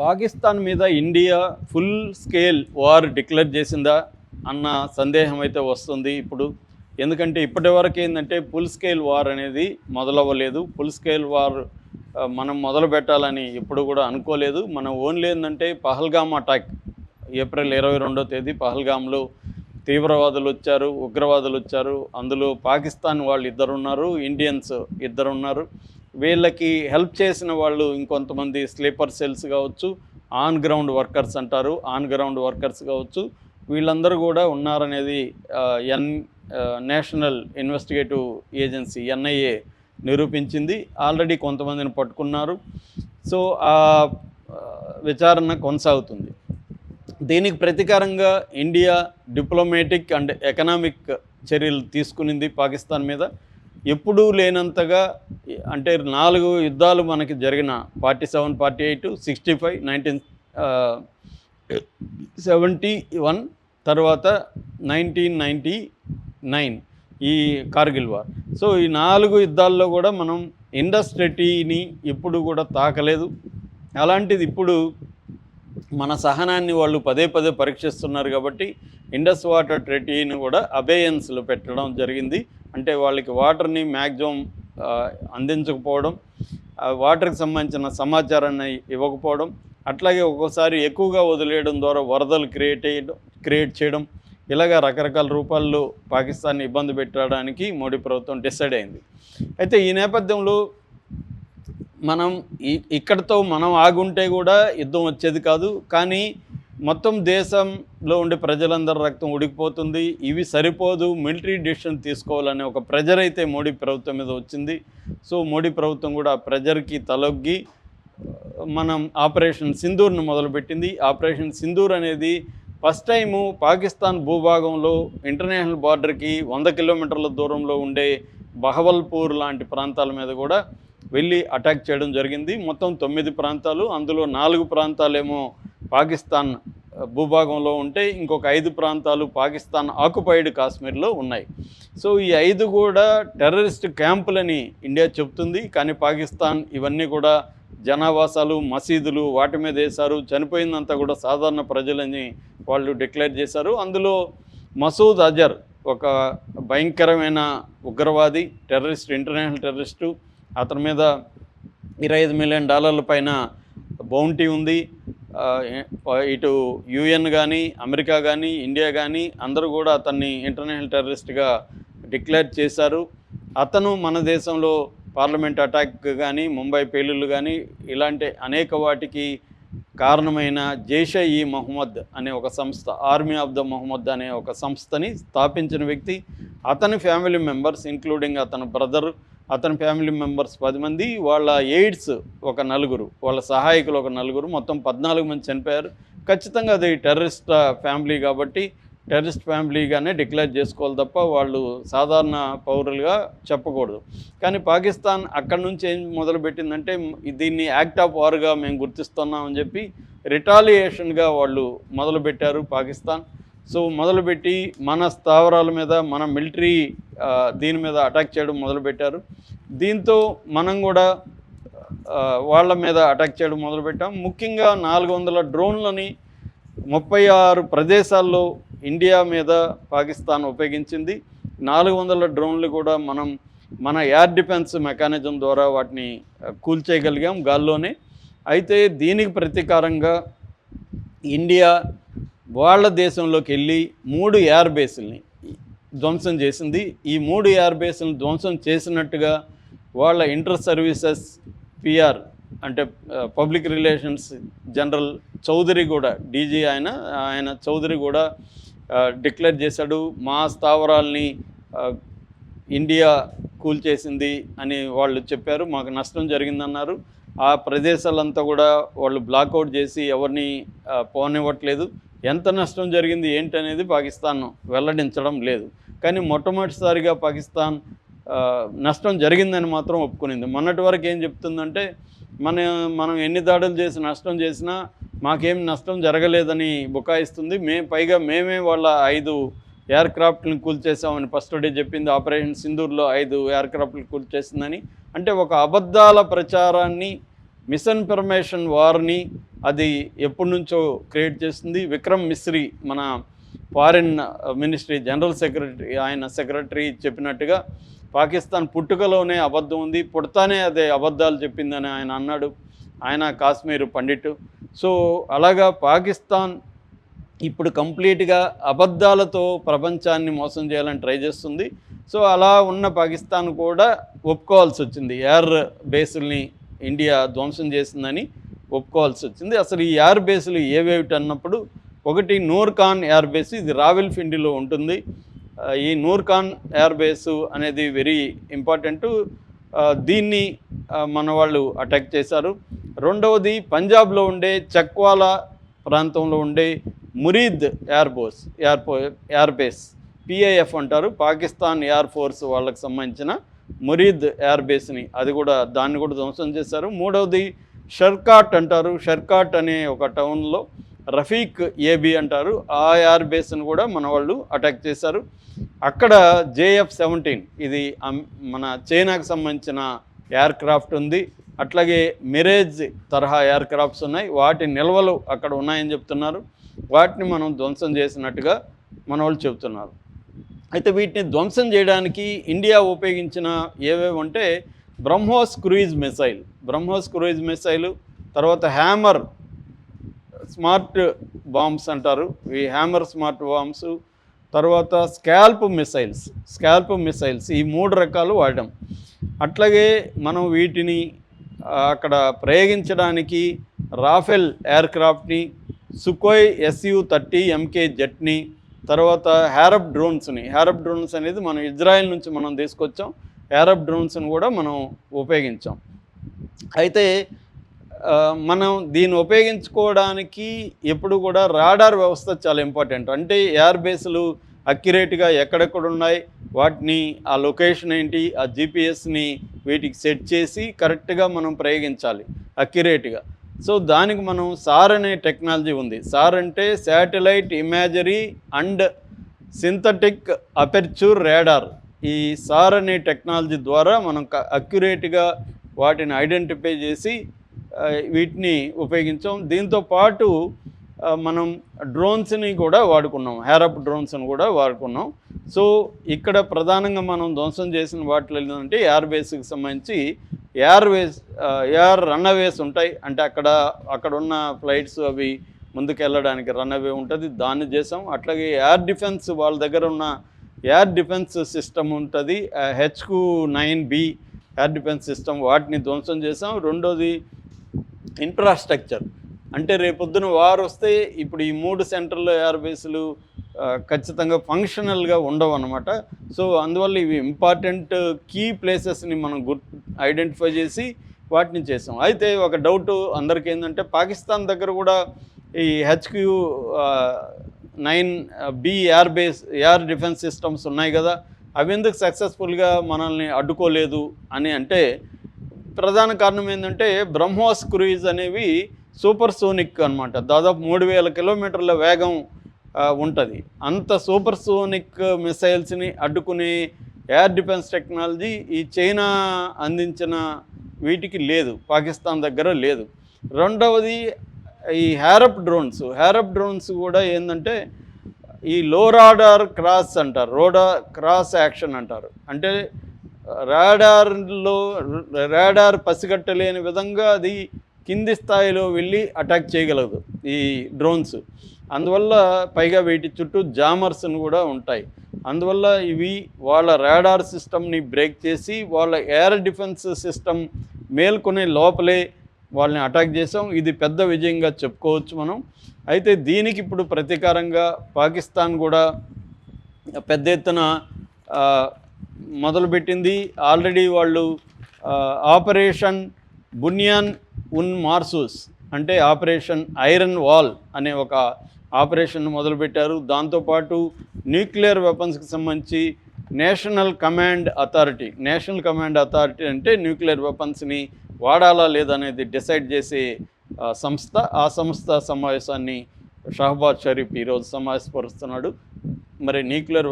పాకిస్తాన్ మీద India full scale war declare చేసిందా అన్న సందేహం అయితే వస్తుంది ఇప్పుడు. ఎందుకంటే ఇప్పటి వరకు ఏంటంటే ఫుల్ స్కేల్ వార్ అనేది మొదలవ్వలేదు. ఫుల్ స్కేల్ వార్ మనం మొదలు పెట్టాలని ఎప్పుడు కూడా అనుకోలేదు. మనం ఓన్లీ ఏంటంటే పహల్గామ్ అటాక్ ఏప్రిల్ ఇరవై రెండో తేదీ పహల్గామ్లో తీవ్రవాదులు వచ్చారు ఉగ్రవాదులు వచ్చారు. అందులో పాకిస్తాన్ వాళ్ళు ఇద్దరు ఉన్నారు ఇండియన్స్ ఇద్దరు ఉన్నారు వీళ్ళకి హెల్ప్ చేసిన వాళ్ళు ఇంకొంతమంది స్లీపర్ సెల్స్ కావచ్చు ఆన్ గ్రౌండ్ వర్కర్స్ అంటారు. ఆన్ గ్రౌండ్ వర్కర్స్ కావచ్చు. వీళ్ళందరూ కూడా ఉన్నారనేది N national investigative agency NIA నిరూపించింది. ఆల్రెడీ కొంతమందిని పట్టుకున్నారు. సో ఆ ఆ, విచారణ కొనసాగుతుంది. దీనికి ప్రతీకారంగా ఇండియా డిప్లొమాటిక్ అండ్ ఎకనామిక్ చర్యలు తీసుకునింది పాకిస్తాన్ మీద. ఎప్పుడూ లేనంతగా అంటే నాలుగు యుద్ధాలు మనకి జరిగిన forty seven forty eight sixty five nineteen seventy one తర్వాత నైన్టీన్ నైంటీ నైన్ ఈ కార్గిల్ వార్. సో ఈ నాలుగు యుద్ధాల్లో కూడా మనం ఇండస్ ట్రెటీని ఎప్పుడు కూడా తాకలేదు. అలాంటిది ఇప్పుడు మన సహనాన్ని వాళ్ళు పదే పదే పరీక్షిస్తున్నారు కాబట్టి ఇండస్ వాటర్ ట్రెటీని కూడా అబేయన్స్లో పెట్టడం జరిగింది. అంటే వాళ్ళకి వాటర్ని మ్యాక్సిమం అందించకపోవడం వాటర్కి సంబంధించిన సమాచారాన్ని ఇవ్వకపోవడం అట్లాగే ఒక్కోసారి ఎక్కువగా వదిలేయడం ద్వారా వరదలు క్రియేట్ చేయడం క్రియేట్ చేయడం ఇలాగ రకరకాల రూపాల్లో పాకిస్తాన్ని ఇబ్బంది పెట్టడానికి మోడీ ప్రభుత్వం డిసైడ్ అయింది. అయితే ఈ నేపథ్యంలో మనం ఇక్కడతో ఇక్కడితో మనం ఆగుంటే కూడా యుద్ధం వచ్చేది కాదు. కానీ మొత్తం దేశంలో ఉండే ప్రజలందరి రక్తం ఉడికిపోతుంది. ఇవి సరిపోదు మిలిటరీ డిసిషన్ తీసుకోవాలనే ఒక ప్రెజర్ అయితే మోడీ ప్రభుత్వం మీద వచ్చింది. సో మోడీ ప్రభుత్వం కూడా ఆ ప్రెజర్కి తలొగ్గి మనం ఆపరేషన్ సింధూర్ను మొదలుపెట్టింది. ఆపరేషన్ సింధూర్ అనేది ఫస్ట్ టైము పాకిస్తాన్ భూభాగంలో ఇంటర్నేషనల్ బార్డర్కి వంద కిలోమీటర్ల దూరంలో ఉండే బహవల్పూర్ లాంటి ప్రాంతాల మీద కూడా వెళ్ళి అటాక్ చేయడం జరిగింది. మొత్తం తొమ్మిది ప్రాంతాలు అందులో నాలుగు ప్రాంతాలేమో పాకిస్తాన్ భూభాగంలో ఉంటే ఇంకొక ఐదు ప్రాంతాలు పాకిస్తాన్ ఆక్యుపైడ్ కాశ్మీర్లో ఉన్నాయి. సో ఈ ఐదు కూడా టెర్రరిస్ట్ క్యాంపులని ఇండియా చెప్తుంది కానీ పాకిస్తాన్ ఇవన్నీ కూడా జనావాసాలు మసీదులు వాటి మీద వేశారు. చనిపోయిందంతా కూడా సాధారణ ప్రజలని వాళ్ళు డిక్లేర్ చేశారు. అందులో మసూద్ అజర్ ఒక భయంకరమైన ఉగ్రవాది టెర్రరిస్ట్ ఇంటర్నేషనల్ టెర్రరిస్టు. అతని మీద ఇరవై ఐదు మిలియన్ డాలర్ల పైన బౌంటీ ఉంది. ఇటు యుఎన్ కానీ అమెరికా కానీ ఇండియా కానీ అందరూ కూడా అతన్ని ఇంటర్నేషనల్ టెర్రరిస్ట్గా డిక్లేర్ చేశారు. అతను మన దేశంలో పార్లమెంట్ అటాక్ కానీ ముంబై పేలుళ్ళు కానీ ఇలాంటి అనేక వాటికి కారణమైన జైషే ఈ మహమ్మద్ అనే ఒక సంస్థ ఆర్మీ ఆఫ్ ద మహమ్మద్ అనే ఒక సంస్థని స్థాపించిన వ్యక్తి. అతని ఫ్యామిలీ మెంబర్స్ ఇంక్లూడింగ్ అతని బ్రదర్ అతని ఫ్యామిలీ మెంబర్స్ పది మంది వాళ్ళ ఎయిడ్స్ ఒక నలుగురు వాళ్ళ సహాయకులు ఒక నలుగురు మొత్తం పద్నాలుగు మంది చనిపోయారు. ఖచ్చితంగా అది టెర్రరిస్ట్ ఫ్యామిలీ కాబట్టి టెర్రరిస్ట్ ఫ్యామిలీగానే డిక్లేర్ చేసుకోవాలి తప్ప వాళ్ళు సాధారణ పౌరులుగా చెప్పకూడదు. కానీ పాకిస్తాన్ అక్కడి నుంచి ఏం మొదలుపెట్టిందంటే దీన్ని యాక్ట్ ఆఫ్ వార్గా మేము గుర్తిస్తున్నామని చెప్పి రిటాలియేషన్గా వాళ్ళు మొదలుపెట్టారు పాకిస్తాన్. సో మొదలుపెట్టి మన స్థావరాల మీద మన మిలిటరీ దీని మీద అటాక్ చేయడం మొదలుపెట్టారు. దీంతో మనం కూడా వాళ్ళ మీద అటాక్ చేయడం మొదలుపెట్టాం. ముఖ్యంగా నాలుగు వందల డ్రోన్లని ముప్పై ఆరు ప్రదేశాల్లో ఇండియా మీద పాకిస్తాన్ ఉపయోగించింది. నాలుగు వందల డ్రోన్లు కూడా మనం మన ఎయిర్ డిఫెన్స్ మెకానిజం ద్వారా వాటిని కూల్చేయగలిగాం గాల్లోనే. అయితే దీనికి ప్రతీకారంగా ఇండియా వాళ్ళ దేశంలోకి వెళ్ళి మూడు ఎయిర్ బేసుల్ని ధ్వంసం చేసింది. ఈ మూడు ఎయిర్ బేసులను ధ్వంసం చేసినట్టుగా వాళ్ళ ఇంటర్ సర్వీసెస్ పిఆర్ అంటే పబ్లిక్ రిలేషన్స్ జనరల్ చౌదరి కూడా డీజీ ఆయన ఆయన చౌదరి కూడా డిక్లేర్ చేశాడు. మా స్థావరాల్ని ఇండియా కూల్చేసింది అని వాళ్ళు చెప్పారు. మాకు నష్టం జరిగిందన్నారు. ఆ ప్రదేశాలంతా కూడా వాళ్ళు బ్లాక్అవుట్ చేసి ఎవరిని పోనివ్వట్లేదు. ఎంత నష్టం జరిగింది ఏంటనేది పాకిస్తాన్ వెల్లడించడం లేదు. కానీ మొట్టమొదటిసారిగా పాకిస్తాన్ నష్టం జరిగిందని మాత్రం ఒప్పుకునింది. మొన్నటి వరకు ఏం చెప్తుందంటే మన మనం ఎన్ని దాడులు చేసి నష్టం చేసినా మాకేం నష్టం జరగలేదని బుకాయిస్తుంది. మే పైగా మేమే వాళ్ళ ఐదు ఎయిర్ క్రాఫ్ట్ని కూల్చేసామని ఫస్ట్ డే చెప్పింది. ఆపరేషన్ సింధూర్లో ఐదు ఎయిర్ క్రాఫ్ట్లు కూల్చేసిందని. అంటే ఒక అబద్ధాల ప్రచారాన్ని మిస్ఇన్ఫర్మేషన్ వార్ని అది ఎప్పటి నుంచో క్రియేట్ చేస్తుంది. విక్రమ్ మిశ్రీ మన ఫారిన్ మినిస్ట్రీ జనరల్ సెక్రటరీ ఆయన సెక్రటరీ చెప్పినట్టుగా పాకిస్తాన్ పుట్టుకలోనే అబద్ధం ఉంది. పుడతానే అదే అబద్ధాలు చెప్పిందని ఆయన అన్నాడు. ఆయన కాశ్మీర్ పండిట్ సో అలాగా పాకిస్తాన్ ఇప్పుడు కంప్లీట్గా అబద్ధాలతో ప్రపంచాన్ని మోసం చేయాలని ట్రై చేస్తుంది. సో అలా ఉన్న పాకిస్తాన్ కూడా ఒప్పుకోవాల్సి వచ్చింది. ఎయిర్ బేసుల్ని ఇండియా ధ్వంసం చేసిందని. ఒప్పుకోవాల్సి వచ్చింది. అసలు ఈ ఎయిర్ బేస్లు ఏవేమిటి అన్నప్పుడు ఒకటి నూర్ఖాన్ ఎయిర్ బేస్ ఇది రావెల్ఫిండిలో ఉంటుంది. ఈ నూర్ఖాన్ ఎయిర్ బేస్ అనేది వెరీ ఇంపార్టెంట్ దీన్ని మన వాళ్ళు అటాక్ చేశారు. రెండవది పంజాబ్లో ఉండే చక్వాలా ప్రాంతంలో ఉండే Murid air base air air base PIF అంటారు. పాకిస్తాన్ ఎయిర్ ఫోర్స్ వాళ్ళకి సంబంధించిన మురీద్ ఎయిర్ బేస్ని అది కూడా దాన్ని కూడా ధ్వంసం చేశారు. మూడవది షర్కాట్ అంటారు. షర్కాట్ అనే ఒక టౌన్లో రఫీక్ ఏబి అంటారు. ఆ ఎయిర్ బేస్ని కూడా మన వాళ్ళు అటాక్ చేశారు. అక్కడ జేఎఫ్ సెవెంటీన్ ఇది మన చైనాకు సంబంధించిన ఎయిర్ క్రాఫ్ట్ ఉంది. అట్లాగే మిరేజ్ తరహా ఎయిర్ క్రాఫ్ట్స్ ఉన్నాయి. వాటి నిల్వలు అక్కడ ఉన్నాయని చెప్తున్నారు. వాటిని మనం ధ్వంసం చేసినట్టుగా మన వాళ్ళు చెబుతున్నారు. అయితే వీటిని ధ్వంసం చేయడానికి ఇండియా ఉపయోగించిన ఏవేవి అంటే BrahMos cruise missile. BrahMos cruise missile తర్వాత హ్యామర్ స్మార్ట్ బాంబ్స్ అంటారు. ఈ హ్యామర్ స్మార్ట్ బాంబ్స్ తర్వాత స్కాల్ప్ మిసైల్స్. స్కాల్ప్ మిసైల్స్ ఈ మూడు రకాలు వాడడం. అట్లాగే మనం వీటిని అక్కడ ప్రయోగించడానికి రాఫెల్ ఎయిర్క్రాఫ్ట్ని సుకోయ్ ఎస్యు థర్టీ ఎంకే జెట్ని తర్వాత హ్యారప్ డ్రోన్స్ని. హ్యారప్ డ్రోన్స్ అనేది మనం ఇజ్రాయెల్ నుంచి మనం తీసుకొచ్చాం. హ్యారప్ డ్రోన్స్ని కూడా మనం ఉపయోగించాం. అయితే మనం దీన్ని ఉపయోగించుకోవడానికి ఎప్పుడు కూడా రాడార్ వ్యవస్థ చాలా ఇంపార్టెంట్. అంటే ఎయిర్ బేస్లు అక్యురేట్గా ఎక్కడెక్కడ ఉన్నాయి వాటిని ఆ లొకేషన్ ఏంటి ఆ జీపీఎస్ని వీటికి సెట్ చేసి కరెక్ట్గా మనం ప్రయోగించాలి అక్యురేట్గా. సో దానికి మనం సార్ అనే టెక్నాలజీ ఉంది. సార్ అంటే satellite imagery and synthetic aperture radar. ఈ సార్ అనే టెక్నాలజీ ద్వారా మనం అక్యురేట్గా వాటిని ఐడెంటిఫై చేసి వీటిని ఉపయోగించాం. దీంతో పాటు మనం డ్రోన్స్ని కూడా వాడుకున్నాం. హ్యారప్ డ్రోన్స్ని కూడా వాడుకున్నాం. సో ఇక్కడ ప్రధానంగా మనం ధ్వంసం చేసిన వాటిలో ఏంటంటే ఎయిర్ బేస్కి సంబంధించి ఎయిర్ వేస్ ఎయిర్ రన్అవేస్ ఉంటాయి. అంటే అక్కడ అక్కడ ఉన్న ఫ్లైట్స్ అవి ముందుకు వెళ్ళడానికి రన్అవే ఉంటుంది. దాన్ని చేసాం. అట్లాగే ఎయిర్ డిఫెన్స్ వాళ్ళ దగ్గర ఉన్న ఎయిర్ డిఫెన్స్ సిస్టమ్ ఉంటుంది. HQ nine B air defence system వాటిని ధ్వంసం చేసాం రెండోది ఇన్ఫ్రాస్ట్రక్చర్. అంటే రేపొద్దున వారు వస్తే ఇప్పుడు ఈ మూడు సెంట్రల్ ఎయిర్ బేస్లు ఖచ్చితంగా ఫంక్షనల్గా ఉండవు అనమాట సో అందువల్ల ఇవి ఇంపార్టెంట్ కీ ప్లేసెస్ని మనం గుర్ ఐడెంటిఫై చేసి వాటిని చేసాం అయితే ఒక డౌట్ అందరికీ ఏంటంటే పాకిస్తాన్ దగ్గర కూడా ఈ HQ nine B air base air defence systems ఉన్నాయి కదా. అవి ఎందుకు సక్సెస్ఫుల్గా మనల్ని అడ్డుకోలేదు అని అంటే ప్రధాన కారణం ఏంటంటే బ్రహ్మోస్ క్రూయిజ్ అనేవి సూపర్ సోనిక్ అనమాట దాదాపు మూడు వేల కిలోమీటర్ల వేగం ఉంటుంది. అంత సూపర్ సోనిక్ మిసైల్స్ని అడ్డుకునే ఎయిర్ డిఫెన్స్ టెక్నాలజీ ఈ చైనా అందించిన వీటికి లేదు పాకిస్తాన్ దగ్గర లేదు. రెండవది ఈ హ్యారప్ డ్రోన్స్ హ్యారప్ డ్రోన్స్ కూడా ఏంటంటే ఈ లో రాడార్ క్రాస్ అంటారు రోడా క్రాస్ యాక్షన్ అంటారు. అంటే రాడార్లో రాడార్ పసిగట్టలేని విధంగా అది కింది స్థాయిలో వెళ్ళి అటాక్ చేయగలదు ఈ డ్రోన్స్. అందువల్ల పైగా వీటి చుట్టూ జామర్స్ని కూడా ఉంటాయి. అందువల్ల ఇవి వాళ్ళ రాడార్ సిస్టమ్ని బ్రేక్ చేసి వాళ్ళ ఎయిర్ డిఫెన్స్ సిస్టమ్ మేల్కొనే లోపలే వాళ్ళని అటాక్ చేసాం. ఇది పెద్ద విజయంగా చెప్పుకోవచ్చు మనం. అయితే దీనికి ఇప్పుడు ప్రతీకారంగా పాకిస్తాన్ కూడా పెద్ద ఎత్తున మొదలుపెట్టింది. ఆల్రెడీ వాళ్ళు ఆపరేషన్ బునియాన్ ఉన్ మార్సూస్ అంటే ఆపరేషన్ ఐరన్ వాల్ అనే ఒక ఆపరేషన్ మొదలుపెట్టారు. దాంతోపాటు న్యూక్లియర్ వెపన్స్కి సంబంధించి National Command Authority National Command Authority అంటే న్యూక్లియర్ వెపన్స్ని వాడాలా లేదనేది డిసైడ్ చేసే సంస్థ ఆ సంస్థ సమావేశాన్ని షహబాజ్ షరీఫ్ ఈరోజు సమావేశపరుస్తున్నాడు. మరి న్యూక్లియర్